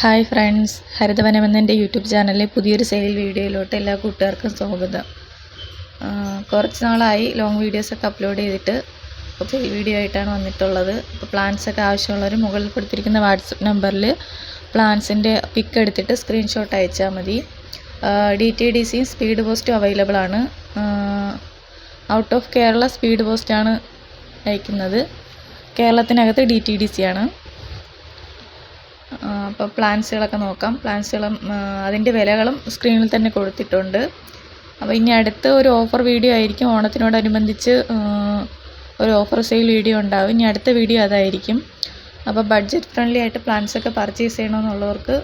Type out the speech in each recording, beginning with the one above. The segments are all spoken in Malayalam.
ഹായ് ഫ്രണ്ട്സ് ഹരിതവനം എന്നെന്റെ യൂട്യൂബ് ചാനലിലെ പുതിയൊരു സെയിൽ വീഡിയോയിലോട്ട് എല്ലാ കൂട്ടുകാർക്കും സ്വാഗതം. കുറച്ച് നാളായി ലോങ് വീഡിയോസൊക്കെ അപ്ലോഡ് ചെയ്തിട്ട് ഇപ്പോൾ സെയിൽ വീഡിയോ ആയിട്ടാണ് വന്നിട്ടുള്ളത്. പ്ലാൻസ് ഒക്കെ ആവശ്യമുള്ളവർ മുകളിൽ കൊടുത്തിരിക്കുന്ന വാട്സപ്പ് നമ്പറിൽ പ്ലാൻസിന്റെ പിക്ക് എടുത്തിട്ട് സ്ക്രീൻഷോട്ട് അയച്ചാൽ മതി. ഡി ടി ഡി സിയും സ്പീഡ് പോസ്റ്റും അവൈലബിൾ ആണ്. ഔട്ട് ഓഫ് കേരള സ്പീഡ് പോസ്റ്റാണ് അയക്കുന്നത്. കേരളത്തിനകത്ത് ഡി ടി ഡി സി ആണ്. അപ്പോൾ പ്ലാൻസുകളൊക്കെ നോക്കാം. പ്ലാൻസുകളും അതിന്റെ വിലകളും സ്ക്രീനിൽ തന്നെ കൊടുത്തിട്ടുണ്ട്. അപ്പോൾ ഇനി അടുത്ത ഒരു ഓഫർ വീഡിയോ ആയിരിക്കും. ഓണത്തിനോടനുബന്ധിച്ച് ഒരു ഓഫർ സെയിൽ വീഡിയോ ഉണ്ടാവും. ഇനി അടുത്ത വീഡിയോ അതായിരിക്കും. അപ്പോൾ ബഡ്ജറ്റ് ഫ്രണ്ട്ലി ആയിട്ട് പ്ലാൻസ് ഒക്കെ പർച്ചേസ് ചെയ്യണമെന്നുള്ളവർക്ക്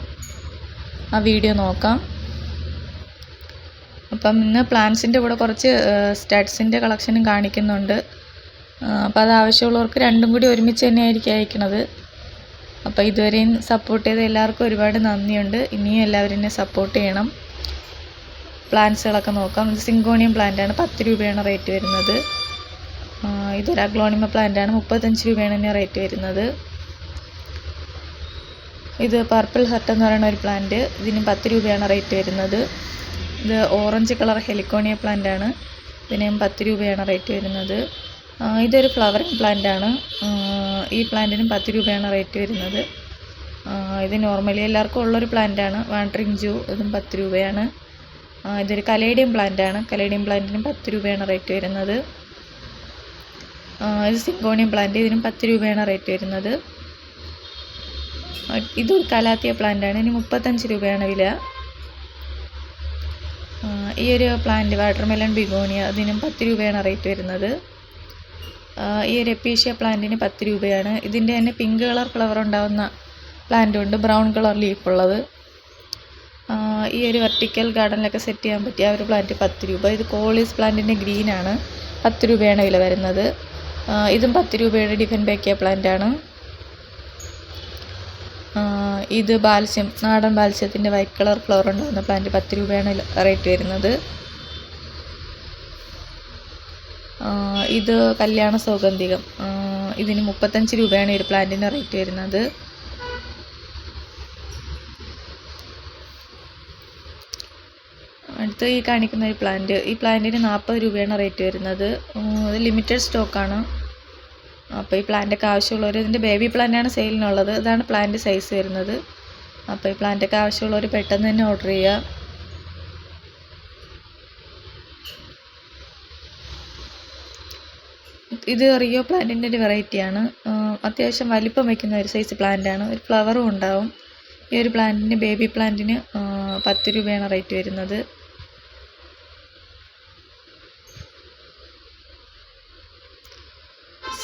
ആ വീഡിയോ നോക്കാം. അപ്പം ഇന്ന് പ്ലാൻസിന്റെ കൂടെ കുറച്ച് സ്റ്റഡ്സിന്റെ കളക്ഷനും കാണിക്കുന്നുണ്ട്. അപ്പോൾ അത് ആവശ്യമുള്ളവർക്ക് രണ്ടും കൂടി ഒരുമിച്ച് തന്നെ ആയിരിക്കും അയക്കണത്. അപ്പോൾ ഇതുവരെയും സപ്പോർട്ട് ചെയ്ത എല്ലാവർക്കും ഒരുപാട് നന്ദിയുണ്ട്. ഇനിയും എല്ലാവരും എന്നെ സപ്പോർട്ട് ചെയ്യണം. പ്ലാന്റ്സുകളൊക്കെ നോക്കാം. ഇത് സിങ്കോണിയം പ്ലാന്റാണ് പത്ത് രൂപയാണ് റേറ്റ് വരുന്നത്. ഇതൊരു അഗ്ലോണിമ പ്ലാന്റാണ് മുപ്പത്തഞ്ച് രൂപയാണ് ഇതിന് റേറ്റ് വരുന്നത്. ഇത് പർപ്പിൾ ഹർട്ട് എന്ന് പറയുന്ന ഒരു പ്ലാന്റ് ഇതിന് പത്ത് രൂപയാണ് റേറ്റ് വരുന്നത്. ഇത് ഓറഞ്ച് കളർ ഹെലിക്കോണിയ പ്ലാന്റ് ആണ്. ഇതിന് പത്ത് രൂപയാണ് റേറ്റ് വരുന്നത്. ഇതൊരു ഫ്ലവറിങ് പ്ലാന്റ് ആണ്. ഈ പ്ലാന്റിനും പത്ത് രൂപയാണ് റേറ്റ് വരുന്നത്. ഇത് നോർമലി എല്ലാവർക്കും ഉള്ളൊരു പ്ലാന്റാണ് ജൂ ഇതും പത്ത് രൂപയാണ്. ഇതൊരു കലേഡിയം പ്ലാന്റാണ് കലേഡിയം പ്ലാന്റിനും പത്ത് രൂപയാണ് റേറ്റ് വരുന്നത്. ഇത് സിങ്കോണിയം പ്ലാന്റ് ഇതിനും പത്ത് രൂപയാണ് റേറ്റ് വരുന്നത്. ഇതൊരു കലാത്തിയ പ്ലാന്റാണ് ഇതിന് മുപ്പത്തഞ്ച് രൂപയാണ് വില. ഈ ഒരു പ്ലാന്റ് വാട്ടർമെലൺ ബിഗോണിയ അതിനും പത്ത് രൂപയാണ് റേറ്റ് വരുന്നത്. ഈ ഒരു എപ്പീഷ്യ പ്ലാന്റിന് പത്ത് രൂപയാണ്. ഇതിന്റെ തന്നെ പിങ്ക് കളർ ഫ്ലവർ ഉണ്ടാവുന്ന പ്ലാന്റും ഉണ്ട്. ബ്രൗൺ കളർ ലീഫ് ഉള്ളത്. ഈ ഒരു വെർട്ടിക്കൽ ഗാർഡനിലൊക്കെ സെറ്റ് ചെയ്യാൻ പറ്റിയ ഒരു പ്ലാന്റ് പത്ത് രൂപ. ഇത് കോളീസ് പ്ലാന്റിന്റെ ഗ്രീനാണ് പത്ത് രൂപയാണ് വില വരുന്നത്. ഇതും പത്ത് രൂപയുടെ ഡിഫൻ ബേക്കിയ പ്ലാന്റാണ് ഇത് ബാൽസ്യം നാടൻ ബാൽസ്യത്തിന്റെ വൈറ്റ് കളർ ഫ്ലവർ ഉണ്ടാകുന്ന പ്ലാന്റ് പത്ത് രൂപയാണ് റേറ്റ് വരുന്നത് ആ, ഇത് കല്യാണ സൗഗന്ധികം. ഇതിന് മുപ്പത്തഞ്ച് രൂപയാണ് ഒരു പ്ലാന്റിന് റേറ്റ് വരുന്നത്. അടുത്ത് ഈ കാണിക്കുന്ന ഒരു പ്ലാന്റ് ഈ പ്ലാന്റിന് നാൽപ്പത് രൂപയാണ് റേറ്റ് വരുന്നത്. ഇത് ലിമിറ്റഡ് സ്റ്റോക്കാണ് അപ്പോൾ ഈ പ്ലാന്റൊക്കെ ആവശ്യമുള്ളവർ ഇതിന്റെ ബേബി പ്ലാന്റാണ് സെയിലിനുള്ളത് ഇതാണ് പ്ലാന്റ് സൈസ് വരുന്നത്. അപ്പോൾ ഈ പ്ലാന്റൊക്കെ ആവശ്യമുള്ളവർ പെട്ടെന്ന് തന്നെ ഓർഡർ ചെയ്യുക. ഇത് റിയോ പ്ലാന്റിന്റെ ഒരു വെറൈറ്റിയാണ് അത്യാവശ്യം വലിപ്പം വയ്ക്കുന്ന ഒരു സൈസ് പ്ലാന്റാണ് ഒരു ഫ്ലവറും ഉണ്ടാവും. ഈ ഒരു പ്ലാന്റിന് ബേബി പ്ലാന്റിന് പത്ത് രൂപയാണ് റേറ്റ് വരുന്നത്.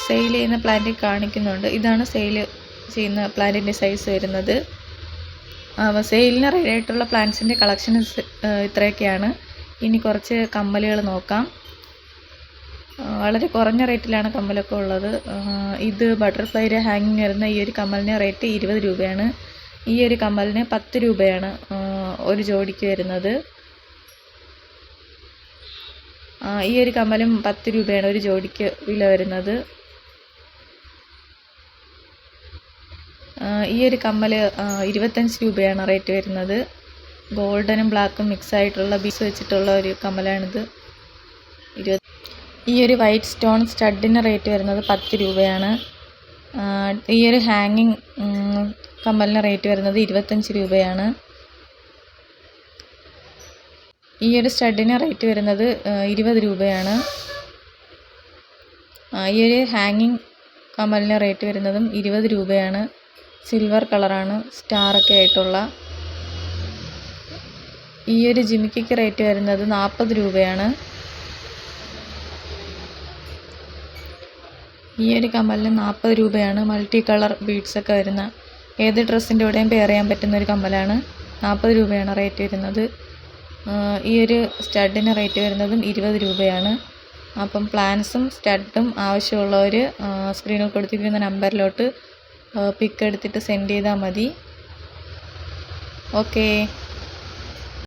സെയിൽ ചെയ്യുന്ന പ്ലാന്റ് കാണിക്കുന്നുണ്ട്. ഇതാണ് സെയിൽ ചെയ്യുന്ന പ്ലാന്റിന്റെ സൈസ് വരുന്നത്. സെയിലിന് റെഡി ആയിട്ടുള്ള പ്ലാന്റ്സിന്റെ കളക്ഷൻ ഇത്രയൊക്കെയാണ്. ഇനി കുറച്ച് കമ്മലുകൾ നോക്കാം. വളരെ കുറഞ്ഞ റേറ്റിലാണ് കമ്മലൊക്കെ ഉള്ളത്. ഇത് ബട്ടർഫ്ലൈയുടെ ഹാങ്ങിങ് വരുന്ന ഈ ഒരു കമ്മലിന് റേറ്റ് ഇരുപത് രൂപയാണ്. ഈ ഒരു കമ്മലിന് പത്ത് രൂപയാണ് ഒരു ജോഡിക്ക് വരുന്നത്. ഈ ഒരു കമ്മലും പത്ത് രൂപയാണ് ഒരു ജോഡിക്ക് വില വരുന്നത്. ഈ ഒരു കമ്മൽ ഇരുപത്തഞ്ച് രൂപയാണ് റേറ്റ് വരുന്നത്. ഗോൾഡനും ബ്ലാക്കും മിക്സ് ആയിട്ടുള്ള ബീസ് വെച്ചിട്ടുള്ള ഒരു കമ്മലാണിത്. ഇരുപത് ഈ ഒരു വൈറ്റ് സ്റ്റോൺ സ്റ്റഡിന് റേറ്റ് വരുന്നത് പത്ത് രൂപയാണ്. ഈ ഒരു ഹാങ്ങിങ് കമ്മലിന് റേറ്റ് വരുന്നത് ഇരുപത്തഞ്ച് രൂപയാണ്. ഈ ഒരു സ്റ്റഡിന് റേറ്റ് വരുന്നത് ഇരുപത് രൂപയാണ്. ഈ ഒരു ഹാങ്ങിങ് കമ്മലിന് റേറ്റ് വരുന്നതും ഇരുപത് രൂപയാണ്. സിൽവർ കളറാണ് സ്റ്റാറൊക്കെ ആയിട്ടുള്ള. ഈ ഒരു ജിമിക്കയ്ക്ക് റേറ്റ് വരുന്നത് നാൽപ്പത് രൂപയാണ്. ഈ ഒരു കമ്മലിന് നാൽപ്പത് രൂപയാണ് മൾട്ടി കളർ ബീഡ്സ് ഒക്കെ വരുന്ന. ഏത് ഡ്രസ്സിന്റെ കൂടെയും പെയർ ചെയ്യാൻ പറ്റുന്ന ഒരു കമ്മലാണ് നാൽപ്പത് രൂപയാണ് റേറ്റ് വരുന്നത്. ഈ ഒരു സ്റ്റഡിന് റേറ്റ് വരുന്നതും ഇരുപത് രൂപയാണ്. അപ്പം പ്ലാൻസും സ്റ്റഡും ആവശ്യമുള്ളവർ സ്ക്രീനിൽ കൊടുത്തിരിക്കുന്ന നമ്പറിലോട്ട് പിക്ക് എടുത്തിട്ട് സെൻഡ് ചെയ്താൽ മതി. ഓക്കേ